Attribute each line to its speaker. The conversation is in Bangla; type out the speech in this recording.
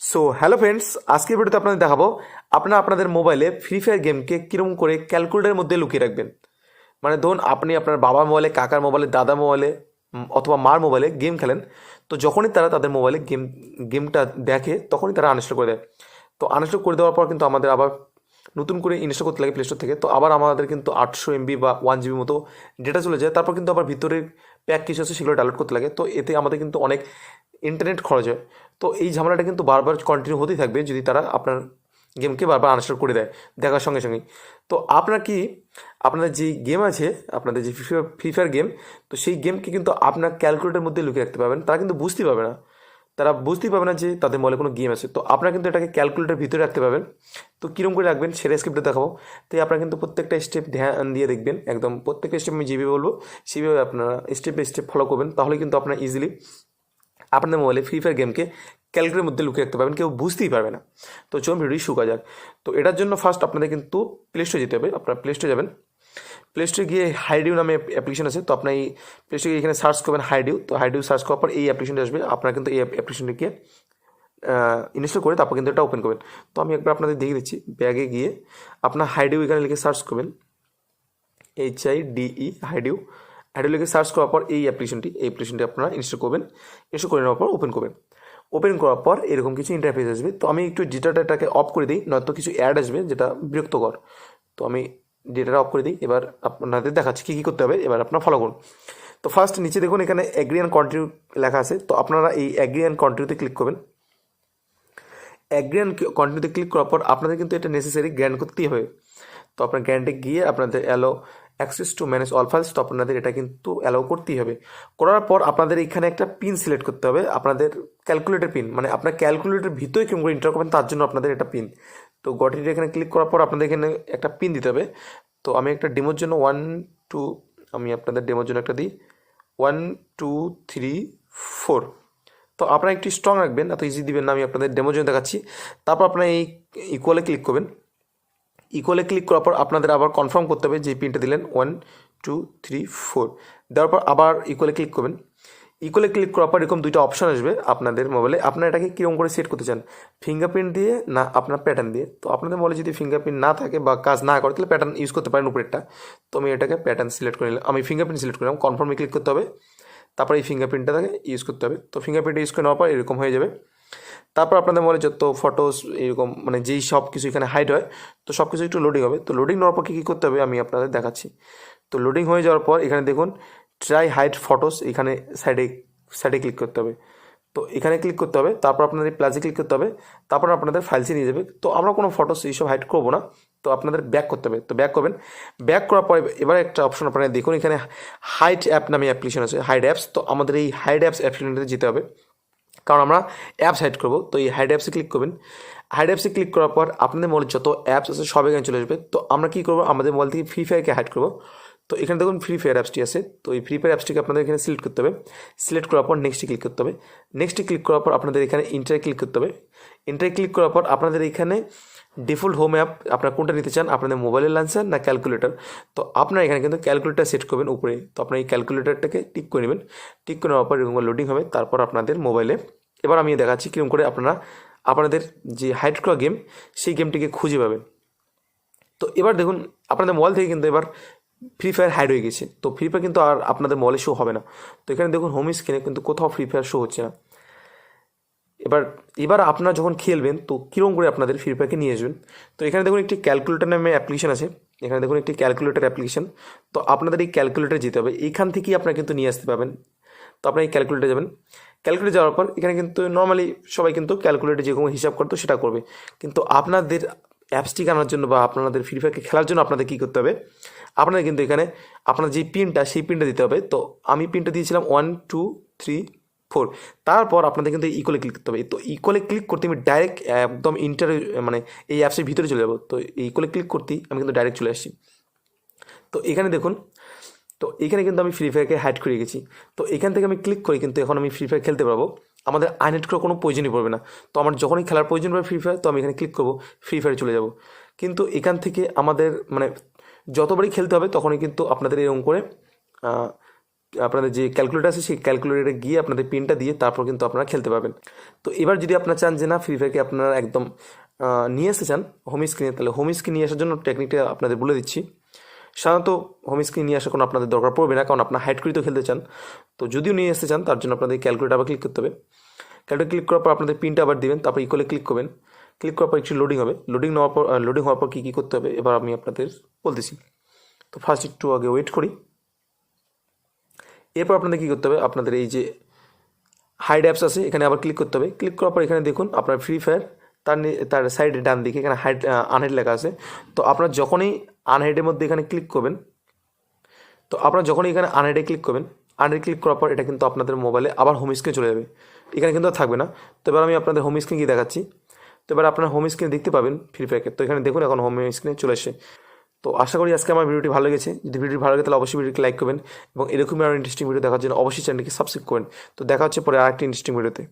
Speaker 1: সো হ্যালো ফ্রেন্ডস আজকের ভিডিওতে আপনাদের দেখাবো, আপনারা আপনাদের মোবাইলে ফ্রি ফায়ার গেমকে কীরকম করে ক্যালকুলেটারের মধ্যে লুকিয়ে রাখবেন। মানে ধরুন, আপনি আপনার বাবার মোবাইলে কাকার মোবাইলে দাদা মোবাইলে অথবা মার মোবাইলে গেম খেলেন, তো যখনই তারা তাদের মোবাইলে গেম গেমটা দেখে, তখনই তারা আনস্টল করে দেয়। তো আনস্টল করে দেওয়ার পর কিন্তু আমাদের আবার নতুন করে ইনস্টল করতে লাগে প্লে স্টোর থেকে, তো আবার আমাদের কিন্তু আটশো এমবি বা ওয়ান জিবি মতো ডেটা চলে যায়, তারপর কিন্তু আবার ভিতরের প্যাক কিছু আছে, সেগুলো ডাউনলোড করতে লাগে। তো এতে আমাদের কিন্তু অনেক ইন্টারনেট খরচ হয়। তো এই ঝামেলাটা কিন্তু বারবার কন্টিনিউ হতেই থাকবে যদি তারা আপনার গেমকে বারবার আনস্টল করে দেয় দেখার সঙ্গে সঙ্গে তো আপনার কি আপনাদের যে গেম আছে, আপনাদের যে ফ্রি ফায়ার গেম তো সেই গেমকে কিন্তু আপনার ক্যালকুলেটারের মধ্যে লুকিয়ে রাখতে পারবেন। তারা কিন্তু বুঝতেই পারবে না তারা বুঝতেই পারবে না যে তাদের মোবাইলে কোনো গেম আছে। তো আপনারা কিন্তু এটাকে ক্যালকুলেটার ভিতরে রাখতে পারবেন। তো কীরকম করে রাখবেন সেটা স্ক্রিপ্টে দেখাবো। তো আপনারা কিন্তু প্রত্যেকটা স্টেপ ধ্যান দিয়ে দেখবেন। একদম প্রত্যেকটা স্টেপ আমি যেভাবে বলব সেইভাবে আপনারা স্টেপ বাই স্টেপ ফলো করবেন। তাহলে কিন্তু আপনারা ইজিলি আপনাদের মোবাইলে ফ্রি ফায়ার গেমকে ক্যালকুলেটারের মধ্যে লুকিয়ে রাখতে পারবেন। কেউ বুঝতেই পারবে না। তো চলুন ভিডিওটি শুকা যাক। তো এটার জন্য ফার্স্ট আপনাদের কিন্তু প্লে স্টোরে যেতে হবে। আপনারা প্লে স্টোরে যাবেন। প্লে স্টোরে গিয়ে হাইডিউ নামে অ্যাপ্লিকেশন আছে, তো আপনার এই প্লে স্টোরে এখানে সার্চ করবেন হাইডিউ তো হাইডিউ সার্চ করার পর এই অ্যাপ্লিকেশনটা আসবে, আপনারা কিন্তু এই অ্যাপ্লিকেশনটিকে ইনস্টল করে তারপর কিন্তু এটা ওপেন করবেন। তো আমি একবার আপনাদের দেখিয়ে দিচ্ছি ব্যাগে গিয়ে আপনার হাইডিউ এখানে লিখে সার্চ করবেন H I D E HideU HideU লিখে সার্চ করার পর এই অ্যাপ্লিকেশনটি এই অ্যাপ্লিকেশনটি আপনারা ইনস্টল করবেন ইনস্টল করে নেওয়ার পর ওপেন করবেন। ওপেন করার পর এরকম কিছু ইন্টারফেস আসবে, তো আমি একটু ডেটাটাকে অফ করে দিই, নয়তো কিছু অ্যাড আসবে যেটা বিরক্তকর। তো আমি ডেটাটা অফ করে দিই। এবার আপনাদের দেখাচ্ছি কী কী করতে হবে। এবার আপনারা ফলো করুন। তো ফার্স্ট নিচে দেখুন, এখানে অ্যাগ্রি অ্যান্ড কন্টিনিউ লেখা আছে। তো আপনারা এই অ্যাগ্রি অ্যান্ড ক্লিক করবেন। অ্যাগ্রি অ্যান্ড কন্টিনিউতে ক্লিক করার পর আপনাদের কিন্তু এটা নেসেসারি গ্র্যান্ড করতেই হবে। তো আপনার গ্র্যান্ডে গিয়ে আপনাদের allow access to manage all files তো আপনাদের এটা কিন্তু অ্যালাউ করতেই হবে। করার পর আপনাদের এখানে একটা পিন সিলেক্ট করতে হবে। আপনাদের ক্যালকুলেটর পিন মানে আপনার ক্যালকুলেটর ভিতরে কেমন করে ইন্টার করবেন, তার জন্য আপনাদের এটা পিন তো গটিটি এখানে ক্লিক করার পর আপনাদের এখানে একটা পিন দিতে হবে। তো আমি একটা ডেমোর জন্য ওয়ান টু আমি আপনাদের ডেমোর জন্য একটা দিই। ওয়ান টু থ্রি ফোর তো আপনারা একটু স্ট্রং রাখবেন, এত ইজি দিবেন না, আমি আপনাদের ডেমোর জন্য দেখাচ্ছি। তারপর আপনারা এই ইকুয়ালে ক্লিক করবেন। ইকুয়ালে ক্লিক করার পর আপনাদের আবার কনফার্ম করতে হবে যে পিনটা দিলেন ওয়ান টু থ্রি ফোর দেওয়ার পর আবার ইকুয়ালে ক্লিক করবেন। ইকুয়ালে ক্লিক করার পর এরকম দুইটা অপশন আসবে আপনাদের মোবাইলে আপনারা এটাকে কীরকম করে সেট করতে চান? ফিঙ্গারপ্রিন্ট দিয়ে না, আপনার প্যাটার্ন দিয়ে। তো আপনাদের মোবাইলে যদি ফিঙ্গারপ্রিন্ট না থাকে বা কাজ না করে, তাহলে প্যাটার্ন ইউজ করতে পারেন উপরেরটা। তো আমি এটাকে প্যাটার্ন সিলেক্ট করে নিলাম। আমি ফিঙ্গারপ্রিন্ট সিলেক্ট করলাম। কনফার্মে ক্লিক করতে হবে। তারপরে এই ফিঙ্গারপ্রিন্টটাকে ইউজ করতে হবে। তো ফিঙ্গারপ্রিন্ট ইউজ করে নেওয়ার পর এরকম হয়ে যাবে। তারপর আপনাদের মোবাইলে যত ফটোস এরকম মানে যেই সব কিছু এখানে হাইড হয়, তো সব কিছু একটু লোডিং হবে। তো লোডিং নেওয়ার পর কী কী করতে হবে আমি আপনাদের দেখাচ্ছি। তো লোডিং হয়ে যাওয়ার পর এখানে দেখুন ট্রাই হাইড ফটোস এখানে সাইডে সাইডে ক্লিক করতে হবে। তো এখানে ক্লিক করতে হবে, তারপর আপনাদের প্লাজে ক্লিক করতে হবে, তারপর আপনাদের ফাইলসে নিয়ে যাবে। তো আমরা কোনো ফটোস এইসব হাইড করব না, তো আপনাদের ব্যাক করতে হবে। তো ব্যাক করবেন ব্যাক করার পরে এবার একটা অপশন আপনারা দেখুন, এখানে হাইড অ্যাপ নামে অ্যাপ্লিকেশন আছে হাইড অ্যাপস তো আমাদের এই হাইড অ্যাপস অ্যাপ্লিকেশনটাতে যেতে হবে, কারণ আমরা অ্যাপস হাইড করব। তো এই হাইড অ্যাপসে ক্লিক করবেন। হাইড অ্যাপসে ক্লিক করার পর আপনাদের মোবাইল যত অ্যাপস আছে সব এখানে চলে আসবে। তো আমরা কী করব? আমাদের মোবাইল থেকে ফ্রি ফায়ারকে হাইড করব। তো এখানে দেখুন ফ্রি ফায়ার অ্যাপসটি আছে। তো এই ফ্রি ফায়ার অ্যাপসটিকে আপনাদের এখানে সিলেক্ট করতে হবে। সিলেক্ট করার পর নেক্সটে ক্লিক করতে হবে। নেক্সটে ক্লিক করার পর আপনাদের এখানে ইন্টারে ক্লিক করতে হবে। ইন্টারে ক্লিক করার পর আপনাদের এখানে ডিফল্ট হোম অ্যাপ আপনার কোনটা নিতে চান? আপনাদের মোবাইলের লান্সার না ক্যালকুলেটর তো আপনারা এখানে কিন্তু ক্যালকুলেটর সেট করবেন উপরে। তো আপনার এই ক্যালকুলেটরটাকে টিক করে নেবেন। টিক করে নেওয়ার পর এরকম লোডিং হবে। তারপর আপনাদের মোবাইলে এবার আমি দেখাচ্ছি কীরকম করে আপনারা, আপনাদের যে হাইড করা গেম সেই গেমটিকে খুঁজে পাবেন। তো এবার দেখুন, আপনাদের মোবাইল থেকে কিন্তু এবার ফ্রি ফায়ার হাইড হয়ে গেছে। তো ফ্রি ফায়ার কিন্তু আর আপনাদের মোবাইলে শো হবে না। তো এখানে দেখুন হোম স্ক্রিনে কিন্তু কোথাও ফ্রি ফায়ার শো হচ্ছে না। এবার এবার আপনারা যখন খেলবেন, তো কীরকম করে আপনাদের ফ্রি ফায়ারকে নিয়ে আসবেন? তো এখানে দেখুন একটি ক্যালকুলেটর নামে অ্যাপ্লিকেশন আছে। এখানে দেখুন একটি ক্যালকুলেটর অ্যাপ্লিকেশন তো আপনাদের এই ক্যালকুলেটর যেতে হবে। এখান থেকেই আপনারা কিন্তু নিয়ে আসতে পারবেন। তো আপনারা এই ক্যালকুলেটর যাবেন। ক্যালকুলেটর যাওয়ার পর এখানে কিন্তু নর্মালি সবাই কিন্তু ক্যালকুলেটর যেরকম হিসাব করতো সেটা করবে। কিন্তু আপনাদের অ্যাপসটি আনার জন্য বা আপনাদের ফ্রি ফায়ারকে খেলার জন্য আপনাদের কী করতে হবে? আপনাদের কিন্তু এখানে আপনার যে পিনটা, সেই পিনটা দিতে হবে। তো আমি পিনটা দিয়েছিলাম ওয়ান টু থ্রি ফোর তারপর আপনাদের কিন্তু ইকোলে ক্লিক করতে হবে। তো ইকোলে ক্লিক করতে আমি ডাইরেক্ট একদম ইন্টার মানে এই অ্যাপসের ভিতরে চলে যাব। তো ইকোলে ক্লিক করতেই আমি কিন্তু ডাইরেক্ট চলে আসছি। তো এখানে দেখুন তো এখানে কিন্তু আমি ফ্রি ফায়ারকে হাইড করে গেছি তো এখান থেকে আমি ক্লিক করি কিন্তু এখন আমি ফ্রি ফায়ার খেলতে পারব। আমাদের আইনেট করার কোনো প্রয়োজনই পড়বে না। তো আমার যখনই খেলার প্রয়োজন পড়বে ফ্রি ফায়ার তো আমি এখানে ক্লিক করব ফ্রি ফায়ারে চলে যাব। কিন্তু এখান থেকে আমাদের মানে যতবারই খেলতে হবে, তখনই কিন্তু আপনাদের এরকম করে আপনাদের যে ক্যালকুলেটার আছে, সেই ক্যালকুলেটারে গিয়ে আপনাদের পিনটা দিয়ে তারপর কিন্তু আপনারা খেলতে পারবেন। তো এবার যদি আপনারা চান যে না ফ্রি ফায়ারকে আপনারা একদম নিয়ে আসতে চান হোম স্ক্রিনে তাহলে হোম স্ক্রিন নিয়ে আসার জন্য টেকনিকটা আপনাদের বলে দিচ্ছি। সাধারণত হোম স্ক্রিন নিয়ে আসার কোনো আপনাদের দরকার পড়বে না, কারণ আপনার হাইট করে তো খেলতে চান। তো যদিও নিয়ে আসতে চান, তার জন্য আপনাদের ক্যালকুলেটার আবার ক্লিক করতে হবে। ক্যালকুলেটার ক্লিক করার পর আপনাদের পিনটা আবার দিবেন, তারপর ইকোলে ক্লিক করবেন। ক্লিক করার পর একটু লোডিং হবে। লোডিং নেওয়ার পর লোডিং হওয়ার পর কী কী করতে হবে, এবার আমি আপনাদের বলতেছি। তো ফার্স্ট একটু আগে ওয়েট করি। এরপর আপনাদের কী করতে হবে, আপনাদের এই যে হাইড অ্যাপস আছে, এখানে আবার ক্লিক করতে হবে। ক্লিক করার পর এখানে দেখুন, আপনার ফ্রি ফায়ার তার তার সাইডে ডান দিকে এখানে হাইড আনহেড লেখা আছে। তো আপনার যখনই আনহেডের মধ্যে এখানে ক্লিক করবেন, তো আপনারা যখনই এখানে আনহেডে ক্লিক করবেন আনহাইডে ক্লিক করার পর এটা কিন্তু আপনাদের মোবাইলে আবার হোম স্ক্রিনে চলে যাবে। এখানে কিন্তু থাকবে না। তো এবার আমি আপনাদের হোম স্ক্রিন গিয়ে দেখাচ্ছি। তো এবার আপনার হোম স্ক্রিনে দেখতে পাবেন ফ্রি ফায়ারকে তো এখানে দেখুন এখন হোম স্ক্রিনে চলে এসে তো আশা করি আজকে আমার ভিডিওটি ভালো লেগেছে। যদি ভিডিওটি ভালো লাগে তাহলে অবশ্যই ভিডিওটি লাইক করবেন এবং এরকমই আরও ইন্টারেস্টিং ভিডিও দেখার জন্য অবশ্যই চ্যানেলকে সাবস্ক্রাইব করবেন। তো দেখা হচ্ছে পরে আরেকটি ইন্টারেস্টিং ভিডিওতে